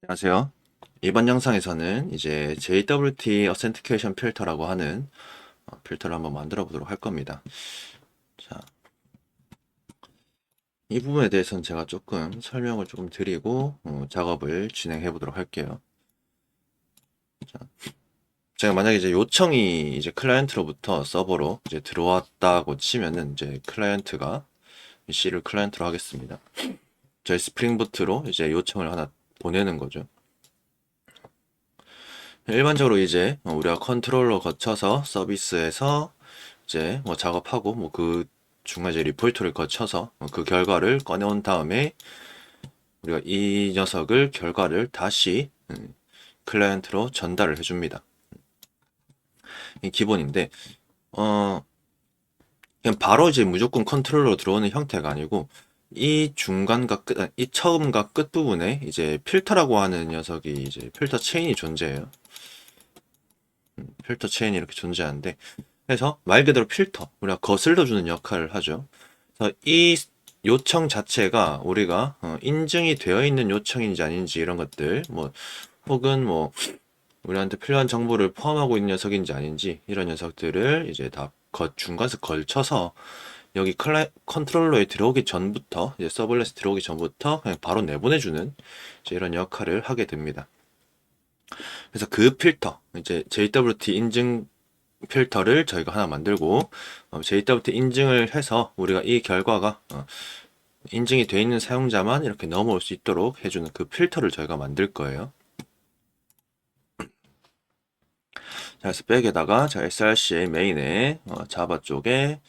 안녕하세요. 이번 영상에서는 이제 JWT Authentication 필터라고 하는 어, 필터를 한번 만들어 보도록 할 겁니다. 자, 이 부분에 대해서는 제가 조금 설명을 조금 드리고 어, 작업을 진행해 보도록 할게요. 자, 제가 만약에 이제 요청이 이제 클라이언트로부터 서버로 이제 들어왔다고 치면은 이제 클라이언트가 이 C를 클라이언트로 하겠습니다. 저희 스프링부트로 이제 요청을 하나 보내는 거죠. 일반적으로 이제 어, 우리가 컨트롤러 거쳐서 서비스에서 이제 뭐 작업하고 뭐 그 중간 이제 리포트를 거쳐서 어, 그 결과를 꺼내온 다음에 우리가 이 녀석을 결과를 다시 음, 클라이언트로 전달을 해줍니다. 이 기본인데 어 그냥 바로 이제 무조건 컨트롤러로 들어오는 형태가 아니고 이 중간과 끝, 아, 이 처음과 끝 부분에 이제 필터라고 하는 녀석이 이제 필터 체인이 존재해요. 음, 필터 체인이 이렇게 존재하는데, 그래서 말 그대로 필터, 우리가 거슬러 주는 역할을 하죠. 그래서 이 요청 자체가 우리가 어, 인증이 되어 있는 요청인지 아닌지 이런 것들, 뭐, 혹은 뭐, 우리한테 필요한 정보를 포함하고 있는 녀석인지 아닌지 이런 녀석들을 이제 다 거, 중간에서 걸쳐서 여기 클라 컨트롤러에 들어오기 전부터 이제 서블렛에 들어오기 전부터 그냥 바로 내보내주는 이런 역할을 하게 됩니다. 그래서 그 필터 이제 JWT 인증 필터를 저희가 하나 만들고 어, JWT 인증을 해서 우리가 이 결과가 어, 인증이 돼 있는 사용자만 이렇게 넘어올 수 있도록 해주는 그 필터를 저희가 만들 거예요. 자, 그래서 백에다가 자, srca 메인에 어, 자바 쪽에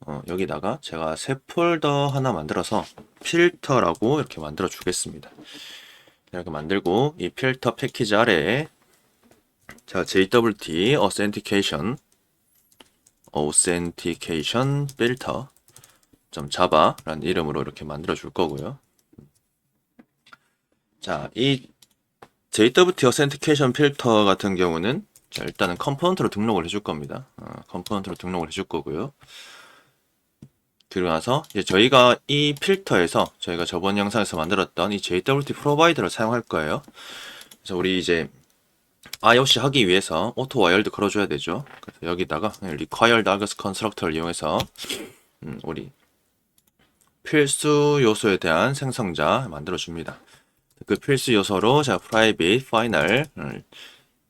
어, 여기다가 제가 새 폴더 하나 만들어서 필터라고 이렇게 만들어 주겠습니다. 이렇게 만들고 이 필터 패키지 아래에 자 JWT Authentication Authentication Filter .java라는 이름으로 이렇게 만들어 줄 거고요. 자, 이 JWT Authentication 필터 같은 경우는 자, 일단은 컴포넌트로 등록을 해줄 겁니다. 어, 컴포넌트로 등록을 해줄 거고요. 나서 이제 저희가 이 필터에서 저희가 저번 영상에서 만들었던 이 JWT 프로바이더를 사용할 거예요. 그래서 우리 이제 IOC 하기 위해서 오토 와이어드 걸어줘야 되죠. 그래서 여기다가 required Argus constructor를 이용해서 음, 우리 필수 요소에 대한 생성자 만들어 줍니다. 그 필수 요소로 자 private final 음,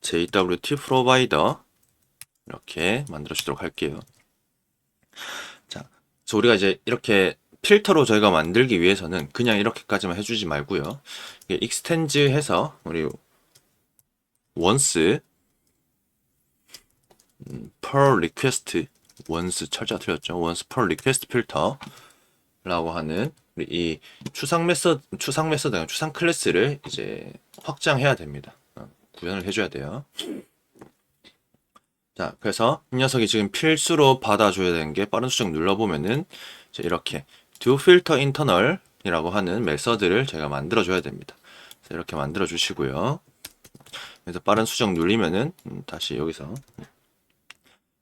JWT provider 이렇게 만들어 주도록 할게요. 그래서 우리가 이제 이렇게 필터로 저희가 만들기 위해서는 그냥 이렇게까지만 해주지 말고요. 익스텐즈 해서 우리 once 음, per request once 철자 틀렸죠. once per request 필터라고 하는 이 추상 메서드 추상 메서드 추상 클래스를 이제 확장해야 됩니다. 어, 구현을 해줘야 돼요. 자, 그래서 이 녀석이 지금 필수로 받아줘야 되는 게 빠른 수정 눌러보면은 이렇게 do filter internal이라고 하는 메서드를 제가 만들어줘야 됩니다. 이렇게 만들어 주시고요. 그래서 빠른 수정 눌리면은 음, 다시 여기서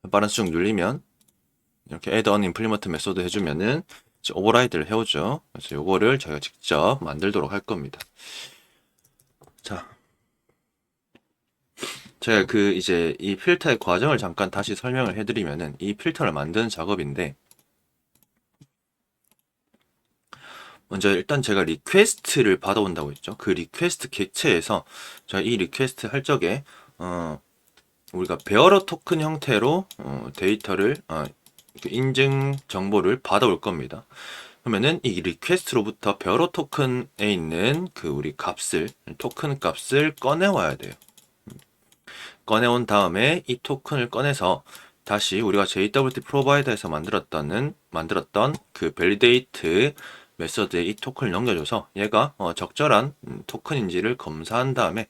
빠른 수정 눌리면 이렇게 add on implement 메소드 해주면은 오버라이드를 해오죠. 그래서 요거를 제가 직접 만들도록 할 겁니다. 자, 제가 그 이제 이 필터의 과정을 잠깐 다시 설명을 해드리면은 이 필터를 만드는 작업인데 먼저 일단 제가 리퀘스트를 받아온다고 했죠. 그 리퀘스트 객체에서 제가 이 리퀘스트 할 적에 어 우리가 베어러 토큰 형태로 어 데이터를 어그 인증 정보를 받아올 겁니다. 그러면은 이 리퀘스트로부터 베어러 토큰에 있는 그 우리 값을 토큰 값을 꺼내 와야 돼요. 꺼내온 다음에 이 토큰을 꺼내서 다시 우리가 JWT 프로바이더에서 만들었던 만들었던 그 밸리데이트 메서드에 이 토큰을 넘겨줘서 얘가 어, 적절한 음, 토큰인지를 검사한 다음에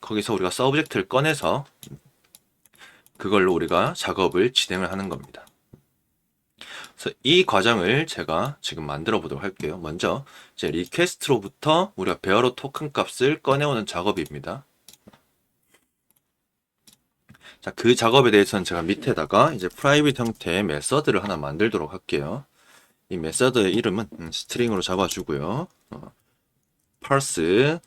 거기서 우리가 서브젝트를 꺼내서 그걸로 우리가 작업을 진행을 하는 겁니다. 그래서 이 과정을 제가 지금 만들어 보도록 할게요. 먼저 제 리퀘스트로부터 우리가 베어로 토큰 값을 꺼내오는 작업입니다. 자, 그 작업에 대해서는 제가 밑에다가 이제 프라이빗 형태의 메서드를 하나 만들도록 할게요. 이 메서드의 이름은 음, 스트링으로 잡아주고요. 어, parse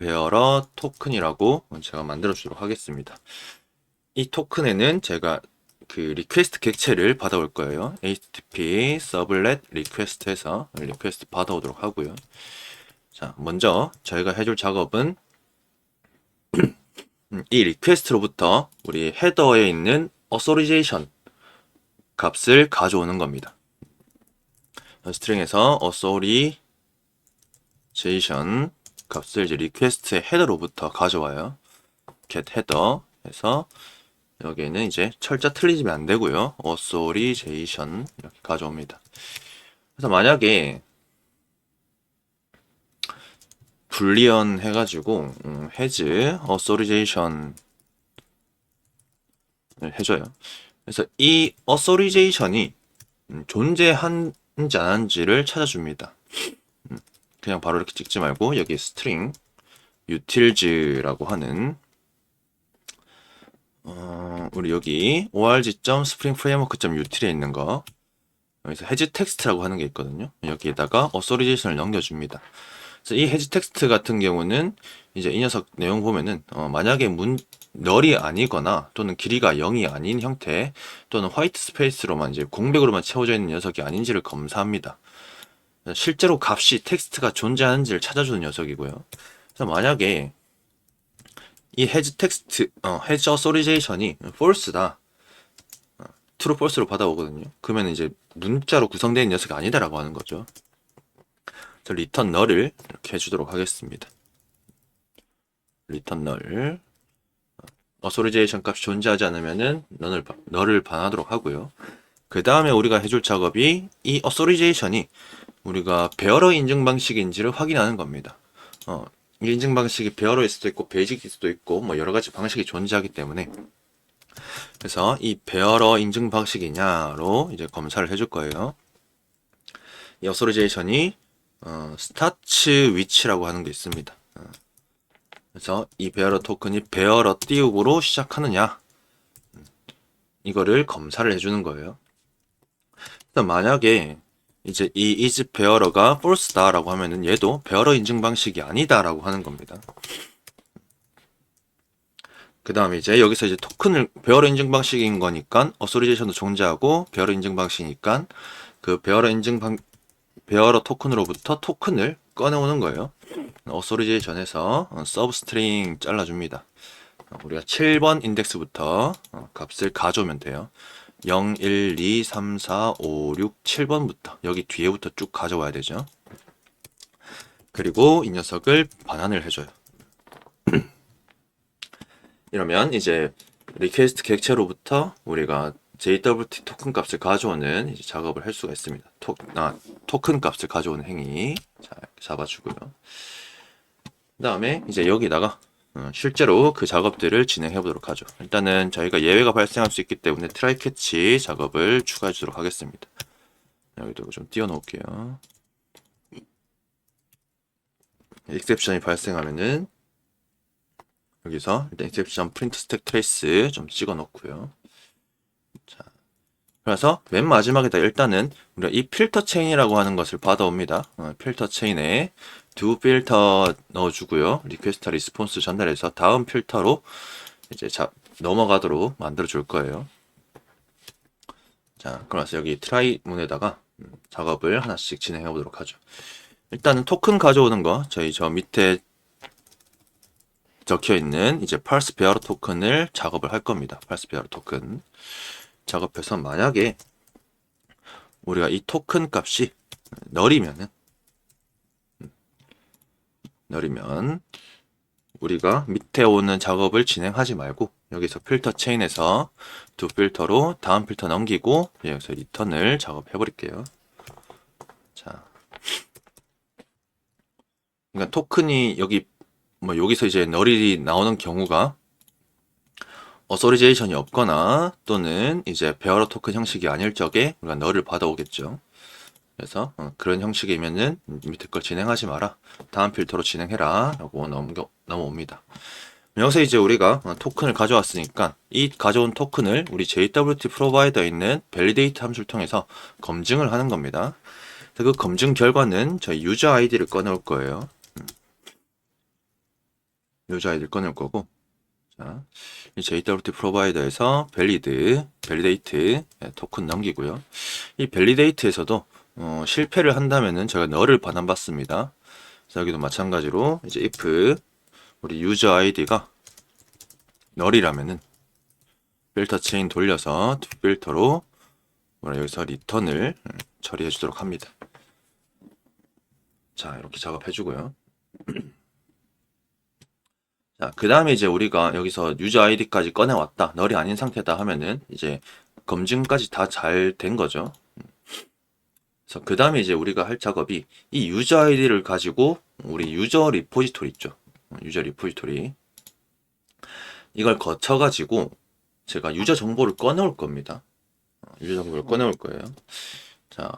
베어러 토큰이라고 제가 만들어 주도록 하겠습니다. 이 토큰에는 제가 그 리퀘스트 객체를 받아올 거예요. http 서블렛 리퀘스트에서 리퀘스트 받아오도록 하고요. 자, 먼저 저희가 해줄 작업은 이 리퀘스트로부터 우리 헤더에 있는 authorization 값을 가져오는 겁니다. 스트링에서 authorization 값을 이제 리퀘스트의 헤더로부터 가져와요. get 해서 여기에는 이제 철자 틀리지면 안 되고요. authorization 이렇게 가져옵니다. 그래서 만약에 불리언 해가지고 음, has authorization 을 해줘요. 그래서 이 authorization이 음, 존재한지 안 한지를 찾아줍니다. 음, 그냥 바로 이렇게 찍지 말고 여기 string utils라고 하는 어, 우리 여기 org.springframework.util에 있는 거 여기서 해지 텍스트라고 하는 게 있거든요. 여기에다가 authorization을 넘겨줍니다. 그래서 이 해지 텍스트 같은 경우는 이제 이 녀석 내용 보면은 어, 만약에 문 널이 아니거나 또는 길이가 0이 아닌 형태 또는 화이트 스페이스로만 이제 공백으로만 채워져 있는 녀석이 아닌지를 검사합니다. 실제로 값이 텍스트가 존재하는지를 찾아주는 녀석이고요. 그래서 만약에 이 해지 텍스트, 어, 해지 어소리제이션이 false다. 어, true false로 받아오거든요. 그러면 이제 문자로 구성된 녀석이 아니다라고 하는 거죠. 저 return null을 이렇게 해주도록 하겠습니다. return null. 어소리제이션 값이 존재하지 않으면은 너를, 너를 반하도록 하고요. 그 다음에 우리가 해줄 작업이 이 어소리제이션이 우리가 베어러 인증 방식인지를 확인하는 겁니다. 어, 이 인증 방식이 베어러일 수도 있고 베이직일 수도 있고 뭐 여러 가지 방식이 존재하기 때문에 그래서 이 베어러 인증 방식이냐로 이제 검사를 해줄 거예요. 이 어소리제이션이 어, 스타츠 위치라고 하는 게 있습니다. 어, 그래서 이 베어러 토큰이 베어러 띄우고로 시작하느냐 이거를 검사를 해주는 거예요. 일단 만약에 이제 이 is bearer가 false다라고 하면은 얘도 bearer 인증 방식이 아니다라고 하는 겁니다. 그 다음에 이제 여기서 이제 토큰을 bearer 인증 방식인 거니까 authorization도 존재하고 bearer 인증 방식이니까 그 bearer 인증 방 bearer 토큰으로부터 토큰을 꺼내오는 거예요. authorization에서 substring 잘라줍니다. 우리가 7번 인덱스부터 값을 가져오면 돼요. 0, 1, 2, 3, 4, 5, 6, 7번부터 여기 뒤에부터 쭉 가져와야 되죠. 그리고 이 녀석을 반환을 해줘요. 이러면 이제 리퀘스트 객체로부터 우리가 JWT 토큰 값을 가져오는 작업을 할 수가 있습니다. 토, 아, 토큰 값을 가져오는 행위. 자, 잡아주고요. 그 다음에 이제 여기다가 어, 실제로 그 작업들을 진행해 보도록 하죠. 일단은 저희가 예외가 발생할 수 있기 때문에 트라이 캐치 작업을 추가해 주도록 하겠습니다. 여기도 좀 띄워 놓을게요. 익셉션이 발생하면은 여기서 일단 익셉션 프린트 스택 트레이스 좀 찍어 놓고요. 자. 그래서 맨 마지막에다 일단은 우리가 이 필터 체인이라고 하는 것을 받아옵니다. 어, 필터 체인에 두 필터 넣어주고요. 리퀘스트 리스폰스 전달해서 다음 필터로 이제 자, 넘어가도록 만들어 줄 거예요. 자, 그래서 여기 트라이 문에다가 음, 작업을 하나씩 진행해 보도록 하죠. 일단은 토큰 가져오는 거 저희 저 밑에 적혀 있는 이제 펄스 베어러 토큰을 작업을 할 겁니다. 펄스 베어러 토큰 작업해서 만약에 우리가 이 토큰 값이 널이면은 널이면 우리가 밑에 오는 작업을 진행하지 말고 여기서 필터 체인에서 두 필터로 다음 필터 넘기고 여기서 리턴을 작업해 버릴게요. 자. 그러니까 토큰이 여기 뭐 여기서 이제 널이 나오는 경우가 어소리제이션이 없거나 또는 이제 베어러 토큰 형식이 아닐 적에 우리가 널을 받아오겠죠. 그래서 어, 그런 형식이면은 밑에 걸 진행하지 마라. 다음 필터로 진행해라. 라고 넘겨, 넘어옵니다. 여기서 이제 우리가 어, 토큰을 가져왔으니까 이 가져온 토큰을 우리 JWT 프로바이더에 있는 밸리데이트 함수를 통해서 검증을 하는 겁니다. 그 검증 결과는 저희 유저 아이디를 꺼내올 거예요. 음. 유저 아이디를 꺼낼 거고 JWT 프로바이더에서 밸리드, 밸리데이트 예, 토큰 넘기고요. 이 밸리데이트에서도 어, 실패를 한다면은 제가 너를 반환받습니다. 여기도 마찬가지로 이제 if 우리 유저 아이디가 널이라면은 필터 체인 돌려서 투 필터로 여기서 리턴을 음, 처리해 주도록 합니다. 자, 이렇게 작업해 주고요. 자, 그 다음에 이제 우리가 여기서 유저 아이디까지 꺼내왔다. 널이 아닌 상태다 하면은 이제 검증까지 다 잘 된 거죠. 그래서 그 다음에 이제 우리가 할 작업이 이 유저 아이디를 가지고 우리 유저 리포지토리 있죠. 유저 리포지토리. 이걸 거쳐가지고 제가 유저 정보를 꺼내올 겁니다. 어, 유저 정보를 꺼내올 거예요. 자,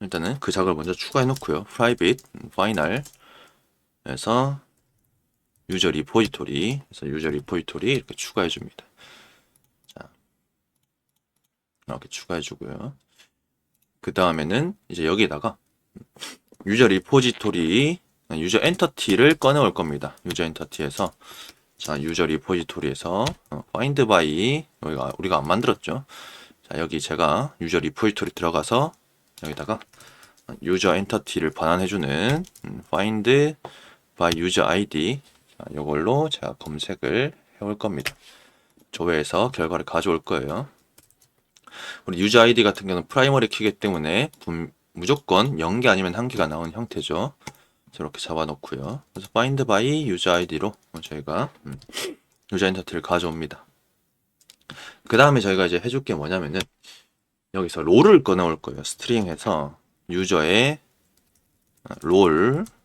일단은 그 작업을 먼저 추가해 놓고요. private, final 에서 유저 리포지토리 그래서 유저 리포지토리 이렇게 추가해 줍니다. 자, 이렇게 추가해 주고요. 그 다음에는 이제 여기다가 유저 리포지토리 유저 엔터티를 꺼내올 겁니다. 유저 엔터티에서 자 유저 리포지토리에서 어, find by 여기가 우리가 안 만들었죠. 자 여기 제가 유저 리포지토리 들어가서 여기다가 유저 엔터티를 반환해주는 음, find by user id 자, 이걸로 제가 검색을 해올 겁니다. 조회해서 결과를 가져올 거예요. 우리 유저 아이디 같은 경우는 프라이머리 키기 때문에 분- 무조건 0개 아니면 1개가 나오는 형태죠. 이렇게 잡아놓고요. 그래서 find by user id로 저희가 음, 유저 엔터티를 가져옵니다. 그 다음에 저희가 이제 해줄 게 뭐냐면은 여기서 롤을 꺼내올 거예요. 스트링에서 유저의 아, 롤 자,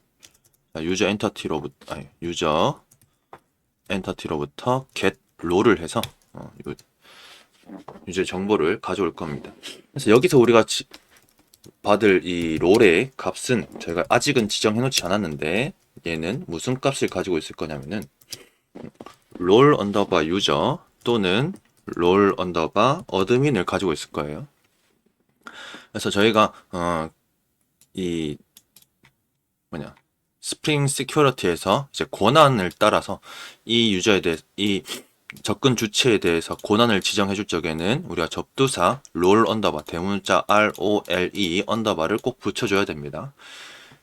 유저 엔터티로부터 아니 유저 엔터티로부터 get 롤을 해서 어, 유, 유저 정보를 가져올 겁니다. 그래서 여기서 우리가 지- 받을 이 롤의 값은 저희가 아직은 지정해 놓지 않았는데 얘는 무슨 값을 가지고 있을 거냐면은 롤 언더바 유저 또는 롤 언더바 어드민을 가지고 있을 거예요. 그래서 저희가 어, 이 뭐냐 스프링 시큐리티에서 이제 권한을 따라서 이 유저에 대해 이 접근 주체에 대해서 권한을 지정해 줄 적에는 우리가 접두사 롤 언더바 대문자 R O L E 언더바를 꼭 붙여 줘야 됩니다.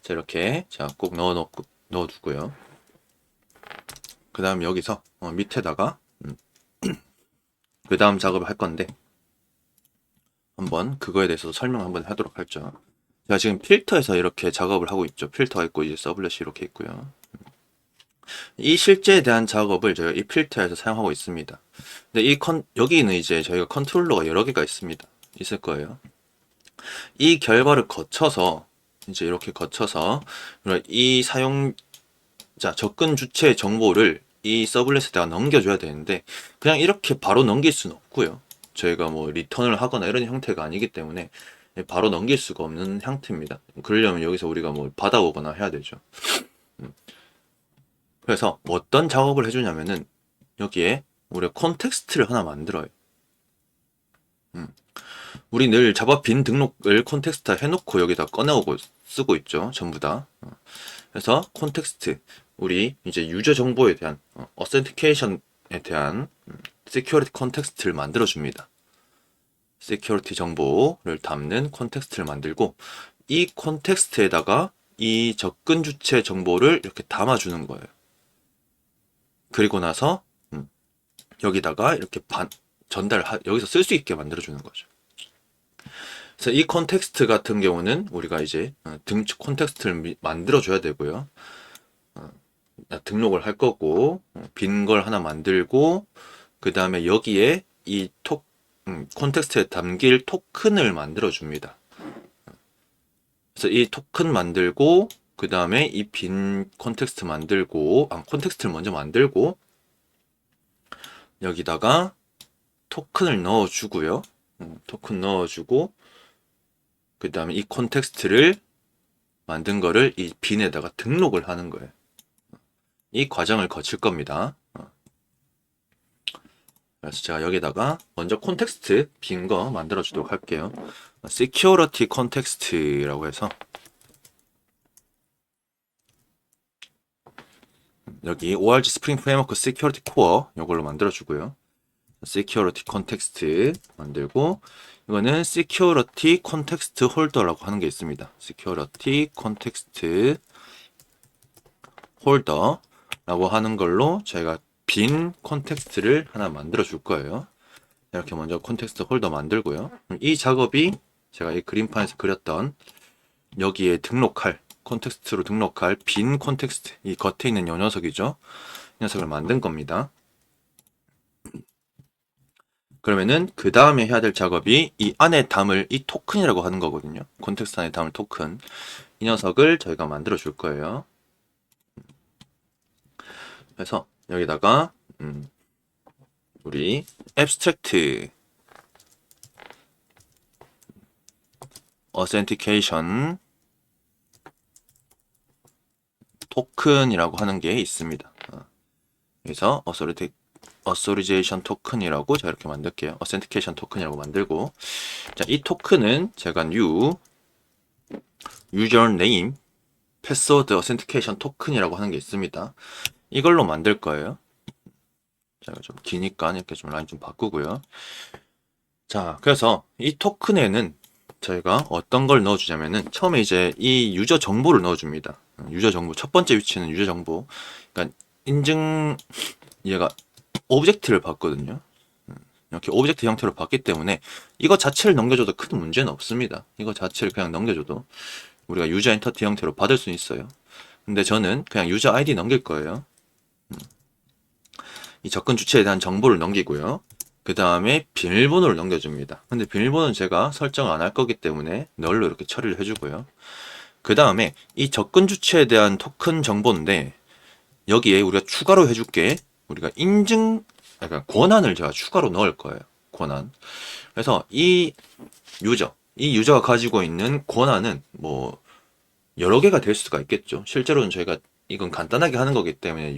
자 이렇게 자 꼭 넣어 놓고 넣어 두고요. 그 다음 여기서 어, 밑에다가 그 다음 작업을 할 건데 한번 그거에 대해서 설명 한번 하도록 할죠. 제가 지금 필터에서 이렇게 작업을 하고 있죠. 필터가 있고 이제 서블렛이 이렇게 있고요. 이 실제에 대한 작업을 저희가 이 필터에서 사용하고 있습니다. 근데 이 컨, 여기는 이제 저희가 컨트롤러가 여러 개가 있습니다. 있을 거예요. 이 결과를 거쳐서 이제 이렇게 거쳐서 이 사용자 접근 주체 정보를 이 서블렛에다가 넘겨줘야 되는데 그냥 이렇게 바로 넘길 수는 없고요. 저희가 뭐 리턴을 하거나 이런 형태가 아니기 때문에 바로 넘길 수가 없는 형태입니다. 그러려면 여기서 우리가 뭐 받아오거나 해야 되죠. 음. 그래서 어떤 작업을 해주냐면은 여기에 우리가 콘텍스트를 하나 만들어요. 음. 우리 늘 자바 빈 등록을 콘텍스트 해놓고 여기다 꺼내오고 쓰고 있죠. 전부 다. 어. 그래서 콘텍스트 우리 이제 유저 정보에 대한 어, 어센티케이션에 대한 시큐리티 콘텍스트를 만들어 줍니다. 시큐리티 정보를 담는 콘텍스트를 만들고 이 콘텍스트에다가 이 접근 주체 정보를 이렇게 담아주는 거예요. 그리고 나서 음, 여기다가 이렇게 반, 전달 여기서 쓸 수 있게 만들어 주는 거죠. 그래서 이 콘텍스트 같은 경우는 우리가 이제 어, 등 콘텍스트를 만들어 줘야 되고요. 어, 등록을 할 거고 어, 빈걸 하나 만들고 그 다음에 여기에 이 톡, 음, 콘텍스트에 담길 토큰을 만들어 줍니다. 그래서 이 토큰 만들고 그 다음에 이 빈 콘텍스트 만들고 아, 콘텍스트를 먼저 만들고 여기다가 토큰을 넣어 주고요. 음, 토큰 넣어 주고 그 다음에 이 콘텍스트를 만든 거를 이 빈에다가 등록을 하는 거예요. 이 과정을 거칠 겁니다. 어. 그래서 제가 여기다가 먼저 콘텍스트 빈 거 만들어 주도록 할게요. security context라고 해서 여기 ORG 스프링 프레임워크 시큐리티 코어 이걸로 만들어 주고요. 시큐리티 컨텍스트 만들고 이거는 시큐리티 컨텍스트 홀더라고 하는 게 있습니다. 시큐리티 컨텍스트 홀더라고 하는 걸로 저희가 빈 컨텍스트를 하나 만들어 줄 거예요. 이렇게 먼저 컨텍스트 홀더 만들고요. 이 작업이 제가 이 그림판에서 그렸던 여기에 등록할 콘텍스트로 등록할 빈 콘텍스트 이 겉에 있는 이 녀석이죠. 이 녀석을 만든 겁니다. 그러면은 그 다음에 해야 될 작업이 이 안에 담을 이 토큰이라고 하는 거거든요. 콘텍스트 안에 담을 토큰 이 녀석을 저희가 만들어 줄 거예요. 그래서 여기다가 음, 우리 abstract authentication 토큰이라고 하는 게 있습니다. 어, 그래서 authority, authorization 토큰이라고 제가 이렇게 만들게요. authentication 토큰이라고 만들고 자, 이 토큰은 제가 new username password authentication 토큰이라고 하는 게 있습니다. 이걸로 만들 거예요. 제가 좀 기니까 이렇게 좀 라인 좀 바꾸고요. 자, 그래서 이 토큰에는 저희가 어떤 걸 넣어주냐면은 처음에 이제 이 유저 정보를 넣어줍니다. 유저 정보 첫 번째 위치는 유저 정보. 그러니까 인증 얘가 오브젝트를 봤거든요. 이렇게 오브젝트 형태로 봤기 때문에 이거 자체를 넘겨줘도 큰 문제는 없습니다. 이거 자체를 그냥 넘겨줘도 우리가 유저 엔터티 형태로 받을 수 있어요. 근데 저는 그냥 유저 아이디 넘길 거예요. 음. 이 접근 주체에 대한 정보를 넘기고요. 그 다음에 비밀번호를 넘겨줍니다. 근데 비밀번호는 제가 설정 안 할 거기 때문에 널로 이렇게 처리를 해주고요. 그 다음에 이 접근 주체에 대한 토큰 정보인데 여기에 우리가 추가로 해줄 게 우리가 인증 약간 권한을 제가 추가로 넣을 거예요. 권한. 그래서 이 유저, 이 유저가 가지고 있는 권한은 뭐 여러 개가 될 수가 있겠죠. 실제로는 저희가 이건 간단하게 하는 거기 때문에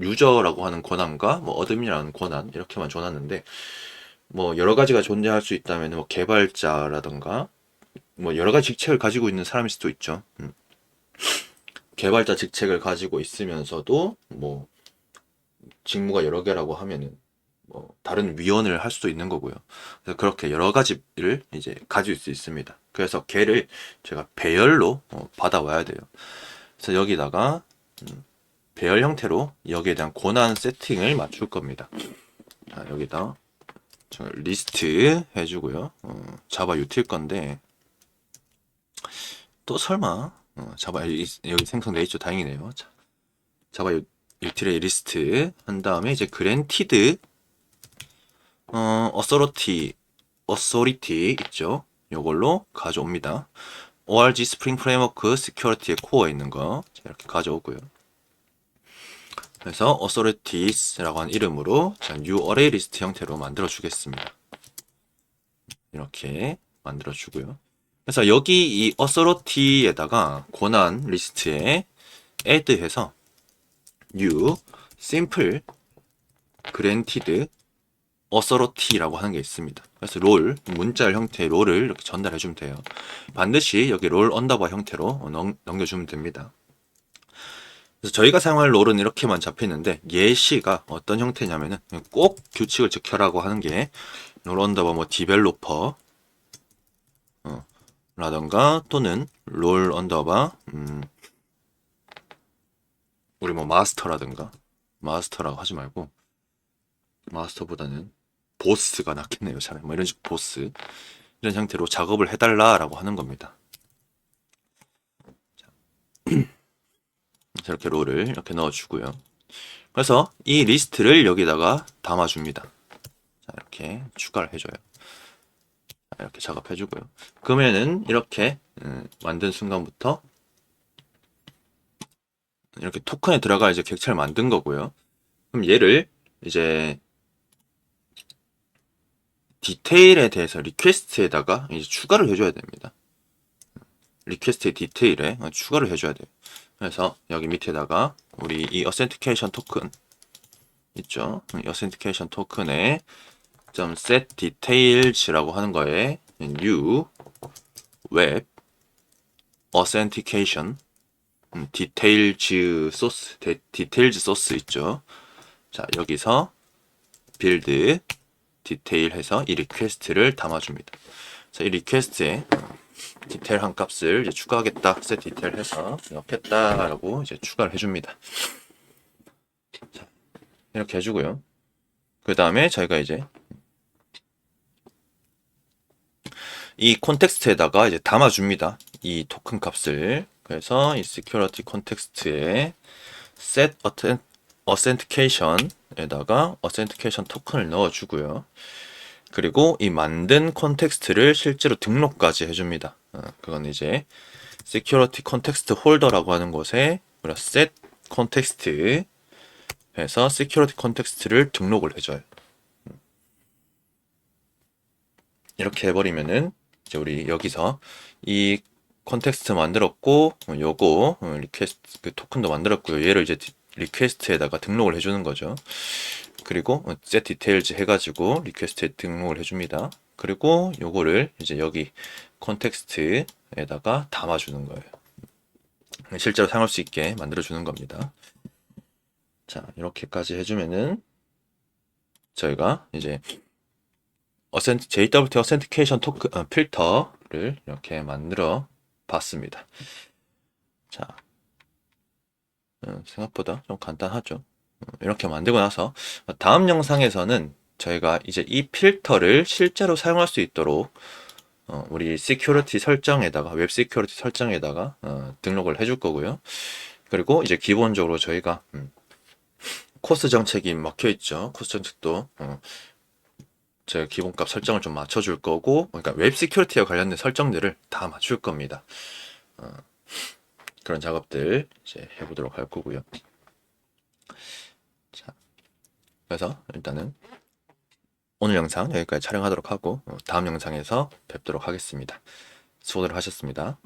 유, 유저라고 하는 권한과 뭐 어드민이라는 권한 이렇게만 줘놨는데 뭐 여러 가지가 존재할 수 있다면 뭐 개발자라던가 뭐 여러 가지 직책을 가지고 있는 사람일 수도 있죠. 음. 개발자 직책을 가지고 있으면서도 뭐 직무가 여러 개라고 하면은 뭐 다른 위원을 할 수도 있는 거고요. 그래서 그렇게 여러 가지를 이제 가질 수 있습니다. 그래서 걔를 제가 배열로 어, 받아와야 돼요. 그래서 여기다가 음, 배열 형태로 여기에 대한 권한 세팅을 맞출 겁니다. 자, 여기다 저 리스트 해주고요. 어, 자바 유틸 건데 또 설마 어, 자바 여기, 생성돼 있죠. 다행이네요. 자, 자바 유, 유틸의 리스트 한 다음에 이제 그랜티드 어, 어서리티 어서리티 있죠. 요걸로 가져옵니다. ORG 스프링 프레임워크 시큐리티의 코어에 있는 거 이렇게 가져오고요. 그래서 authorities라고 하는 이름으로 new array list 형태로 만들어 주겠습니다. 이렇게 만들어 주고요. 그래서 여기 이 authority에다가 권한 리스트에 add 해서 new simple granted authority라고 하는 게 있습니다. 그래서 롤, 문자 형태의 롤을 이렇게 전달해 주면 돼요. 반드시 여기 롤 언더바 형태로 넘, 넘겨주면 됩니다. 그래서 저희가 사용할 롤은 이렇게만 잡히는데 예시가 어떤 형태냐면은 꼭 규칙을 지켜라고 하는 게 롤 언더바 뭐 디벨로퍼 어, 라던가 또는 롤 언더바 음, 우리 뭐 마스터라든가 마스터라고 하지 말고 마스터보다는 보스가 낫겠네요. 차라리 뭐 이런 식 보스 이런 형태로 작업을 해달라라고 하는 겁니다. 이렇게 롤을 이렇게 넣어주고요. 그래서 이 리스트를 여기다가 담아줍니다. 자, 이렇게 추가를 해줘요. 자, 이렇게 작업해주고요. 그러면은 이렇게 음, 만든 순간부터 이렇게 토큰에 들어가 이제 객체를 만든 거고요. 그럼 얘를 이제 디테일에 대해서 리퀘스트에다가 이제 추가를 해줘야 됩니다. 리퀘스트의 디테일에 추가를 해줘야 돼요. 그래서 여기 밑에다가 우리 이 authentication 토큰 있죠? 이 authentication 토큰에 좀 set details라고 하는 거에 new web authentication 음, 디테일즈 소스, 데, 디테일즈 소스 있죠. 자, 여기서 빌드 디테일 해서 이 리퀘스트를 담아줍니다. 자, 이 리퀘스트에 디테일 한 값을 이제 추가하겠다. 셋 디테일 해서 넣겠다라고 이제 추가를 해줍니다. 자, 이렇게 해주고요. 그 다음에 저희가 이제 이 콘텍스트에다가 이제 담아줍니다. 이 토큰 값을. 그래서 이 security 콘텍스트에 set authent- authentication에다가 authentication 토큰을 넣어주고요. 그리고 이 만든 콘텍스트를 실제로 등록까지 해줍니다. 어, 그건 이제 security context holder라고 하는 곳에 우리가 set context 해서 security context를 등록을 해줘요. 이렇게 해버리면은 이제 우리 여기서 이 컨텍스트 만들었고 어, 요거 어, 리퀘스트 그 토큰도 만들었고요. 얘를 이제 디- 리퀘스트에다가 등록을 해주는 거죠. 그리고 어, set details 해가지고 리퀘스트에 등록을 해줍니다. 그리고 요거를 이제 여기 컨텍스트에다가 담아주는 거예요. 실제로 사용할 수 있게 만들어주는 겁니다. 자, 이렇게까지 해주면은 저희가 이제 어센트, JWT 어센티케이션 토크 어, 필터를 이렇게 만들어 봤습니다. 자, 음, 생각보다 좀 간단하죠. 음, 이렇게 만들고 나서 다음 영상에서는 저희가 이제 이 필터를 실제로 사용할 수 있도록 어, 우리 시큐리티 설정에다가 웹 시큐리티 설정에다가 어, 등록을 해줄 거고요. 그리고 이제 기본적으로 저희가 음, 코스 정책이 막혀 있죠. 코스 정책도 어, 제가 기본값 설정을 좀 맞춰줄 거고, 그러니까 웹 시큐리티와 관련된 설정들을 다 맞출 겁니다. 어, 그런 작업들 이제 해보도록 할 거고요. 자, 그래서 일단은 오늘 영상 여기까지 촬영하도록 하고 어, 다음 영상에서 뵙도록 하겠습니다. 수고들 하셨습니다.